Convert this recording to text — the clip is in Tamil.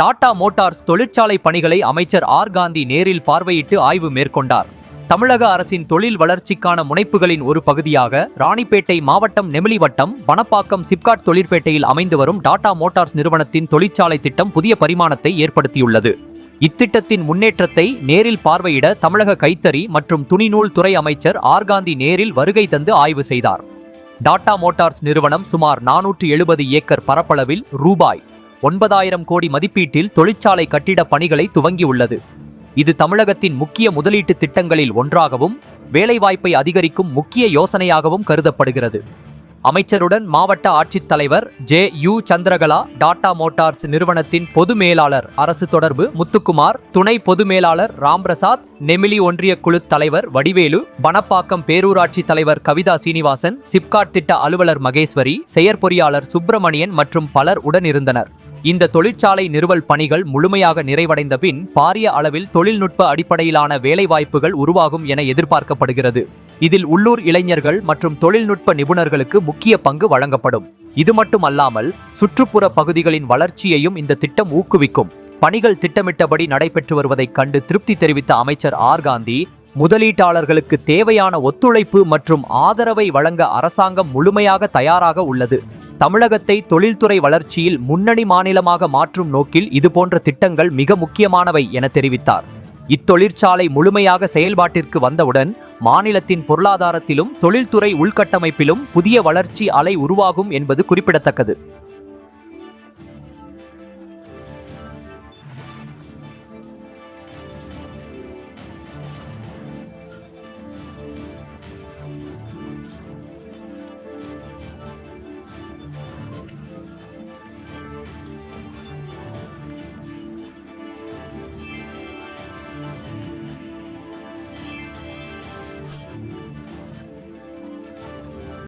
டாடா மோட்டார்ஸ் தொழிற்சாலை பணிகளை அமைச்சர் ஆர். காந்தி நேரில் பார்வையிட்டு ஆய்வு மேற்கொண்டார். தமிழக அரசின் தொழில் வளர்ச்சிக்கான முனைப்புகளின் ஒரு பகுதியாக ராணிப்பேட்டை மாவட்டம் நெமிலி வட்டம் பணப்பாக்கம் சிப்காட் தொழிற்பேட்டையில் அமைந்து வரும் டாடா மோட்டார்ஸ் நிறுவனத்தின் தொழிற்சாலை திட்டம் புதிய பரிமாணத்தை ஏற்படுத்தியுள்ளது. இத்திட்டத்தின் முன்னேற்றத்தை நேரில் பார்வையிட தமிழக கைத்தறி மற்றும் துணிநூல் துறை அமைச்சர் ஆர். காந்தி நேரில் வருகை தந்து ஆய்வு செய்தார். டாடா மோட்டார்ஸ் நிறுவனம் சுமார் நானூற்று எழுபது ஏக்கர் பரப்பளவில் ரூபாய் ஒன்பதாயிரம் கோடி மதிப்பீட்டில் தொழிற்சாலை கட்டிட பணிகளை துவங்கியுள்ளது. இது தமிழகத்தின் முக்கிய முதலீட்டு திட்டங்களில் ஒன்றாகவும் வேலைவாய்ப்பை அதிகரிக்கும் முக்கிய யோசனையாகவும் கருதப்படுகிறது. அமைச்சருடன் மாவட்ட ஆட்சித்தலைவர் J U Chandrakala Tata Motors நிறுவனத்தின் பொது மேலாளர் அரசு தொடர்பு முத்துக்குமார் துணை பொது மேலாளர் ராம்பிரசாத் நெமிலி ஒன்றிய குழு தலைவர் வடிவேலு பணப்பாக்கம் பேரூராட்சி தலைவர் கவிதா சீனிவாசன் சிப்காட் திட்ட அலுவலர் மகேஸ்வரி செயற்பொறியாளர் சுப்பிரமணியன் மற்றும் பலர் உடனிருந்தனர். இந்த தொழிற்சாலை நிறுவல் பணிகள் முழுமையாக நிறைவடைந்த பின் பாரிய அளவில் தொழில்நுட்ப அடிப்படையிலான வேலைவாய்ப்புகள் உருவாகும் என எதிர்பார்க்கப்படுகிறது. இதில் உள்ளூர் இளைஞர்கள் மற்றும் தொழில்நுட்ப நிபுணர்களுக்கு முக்கிய பங்கு வழங்கப்படும். இது மட்டுமல்லாமல் சுற்றுப்புற பகுதிகளின் வளர்ச்சியையும் இந்த திட்டம் ஊக்குவிக்கும். பணிகள் திட்டமிட்டபடி நடைபெற்று வருவதைக் கண்டு திருப்தி தெரிவித்த அமைச்சர் ஆர். காந்தி முதலீட்டாளர்களுக்கு தேவையான ஒத்துழைப்பு மற்றும் ஆதரவை வழங்க அரசாங்கம் முழுமையாக தயாராக உள்ளது. தமிழகத்தை தொழில்துறை வளர்ச்சியில் முன்னணி மாநிலமாக மாற்றும் நோக்கில் இதுபோன்ற திட்டங்கள் மிக முக்கியமானவை என தெரிவித்தார். இத்தொழிற்சாலை முழுமையாக செயல்பாட்டிற்கு வந்தவுடன் மாநிலத்தின் பொருளாதாரத்திலும் தொழில்துறை உள்கட்டமைப்பிலும் புதிய வளர்ச்சி அலை உருவாகும் என்பது குறிப்பிடத்தக்கது.